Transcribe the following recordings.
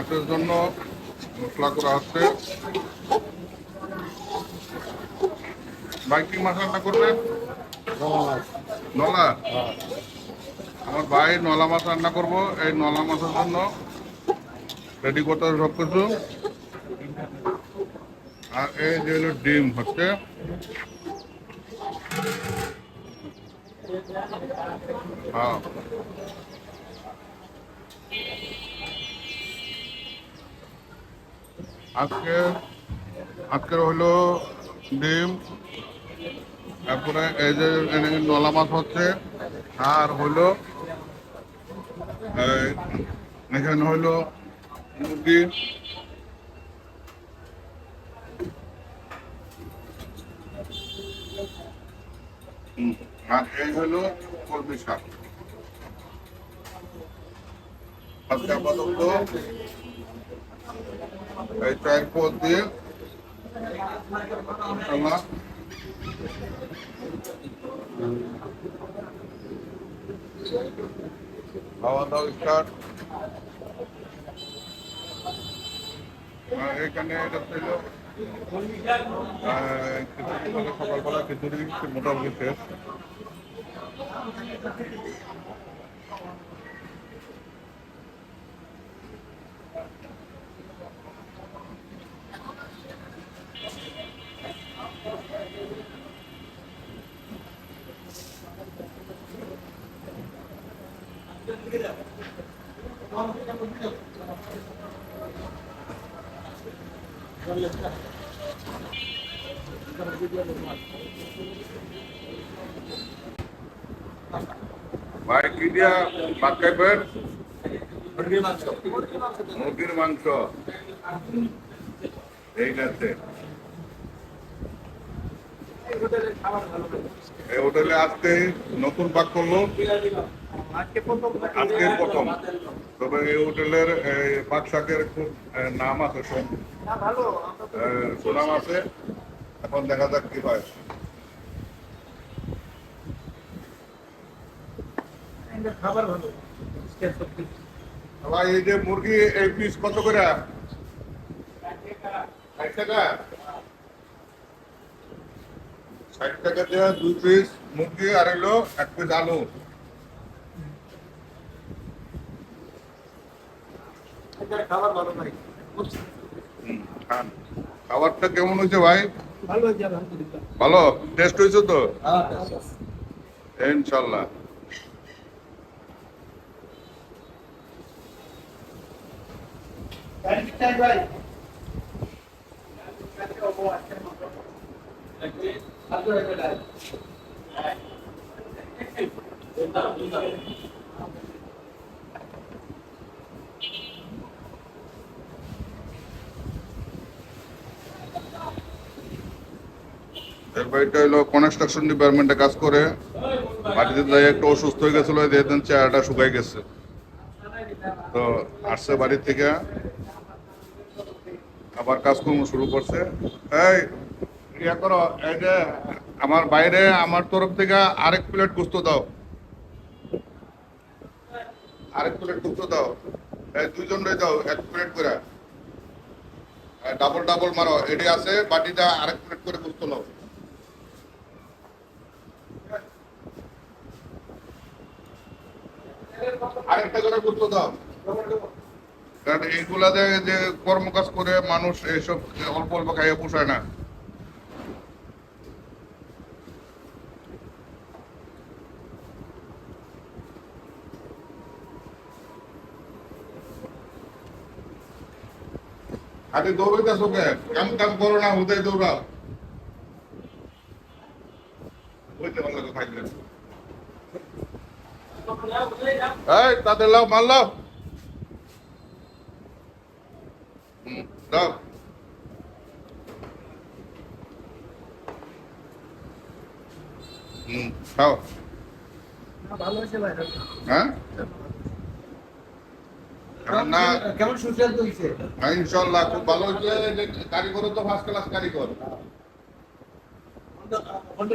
মাছের জন্য মশলা করা হচ্ছে। ভাই, কি রান্না করবেন? নলা? আমার ভাই নলা মাছ রান্না করব। এই নলা মাছের জন্য রেডি করতে হবে সব কিছু আর এই যে হলো ডিম হচ্ছে। হ্যাঁ। আজকে আজকের হলো ডিম, তারপরে এই যে নলা মাছ হচ্ছে, আর হলো এখানে হলো মুরগি। আর এই হলো কলমি শাক। আজকে আপাতত এই পদ দিয়ে ইনশাল্লাহ। খাওয়া দাওয়া স্টার্ট এখানে এটা ছিল সকালবেলা খিচুড়ি মোটামুটি শেষ। ভাই, কি দিয়া ভাত খাইবেন? মুরগির মাংস। ঠিক আছে। এই হোটেলে আজকে নতুন পাক করল। আজকে প্রথম তবে এই হোটেলের এই, পাক শাকের খুব নাম আছে সুনাম আছে। এখন দেখা যাক কি হয়। খাবার ভালো এই যে মুরগি এই পিস কত করে? ষাট টাকা। ষাট টাকা দিয়ে দুই পিস মুরগি আর এলো এক পিস আলু। খাবার ভালো ভাই খাবারটা কেমন হয়েছে ভাই? ভালো টেস্ট হয়েছে তো? হ্যাঁ ইনশাল্লাহ। ভাই এর বাড়িটা হলো কনস্ট্রাকশন ডিপার্টমেন্টে কাজ করে। বাড়িতে যাই একটু অসুস্থ হয়ে গেছিল দেখতেন চেহারাটা শুকাই গেছে। তো আসছে বাড়ির থেকে। আবার কাজকর্ম শুরু করছে। এই, ইয়া করো, এই যে আমার বাইরে, আমার তরফ থেকে আরেক প্লেট গুস্ত দাও। আরেক প্লেট গুস্ত দাও। এই দুইজন রে দাও, এক প্লেট করে। ডাবল ডাবল মারো। এটি আছে, বাটিটা আরেক প্লেট করে গুস্ত নাও। আরেকটা করে গুরুত্ব দাও। এইগুলাতে যে কর্মকাজ করে মানুষ এইসব অল্প অল্প খাইয়ে পোষায় না। খালি দৌড়াইতেছো কে? কাম কাম করো না, হুদাই দৌড়াও। হইতে ভালো লাগে খাইলে এই তাদের লাও মাল লাও। দাও। খাও। হ্যাঁ? না কেমন সুস্বাদু হয়েছে? হ্যাঁ, ইনশাল্লাহ খুব ভালো হয়েছে। যে কারিগর তো ফার্স্ট ক্লাস কারিগর। প্রতি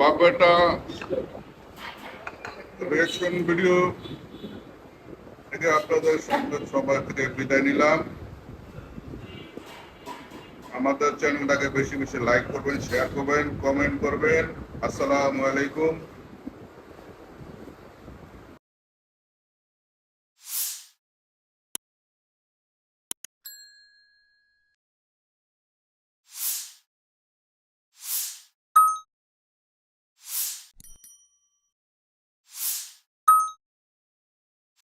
বাপেটা রিয়েকশন ভিডিও থেকে আপনাদের সঙ্গে সবাই থেকে বিদায় নিলাম। আমাদের চ্যানেলটাকে বেশি বেশি লাইক করবেন শেয়ার করবেন কমেন্ট করবেন। আসসালামু আলাইকুম।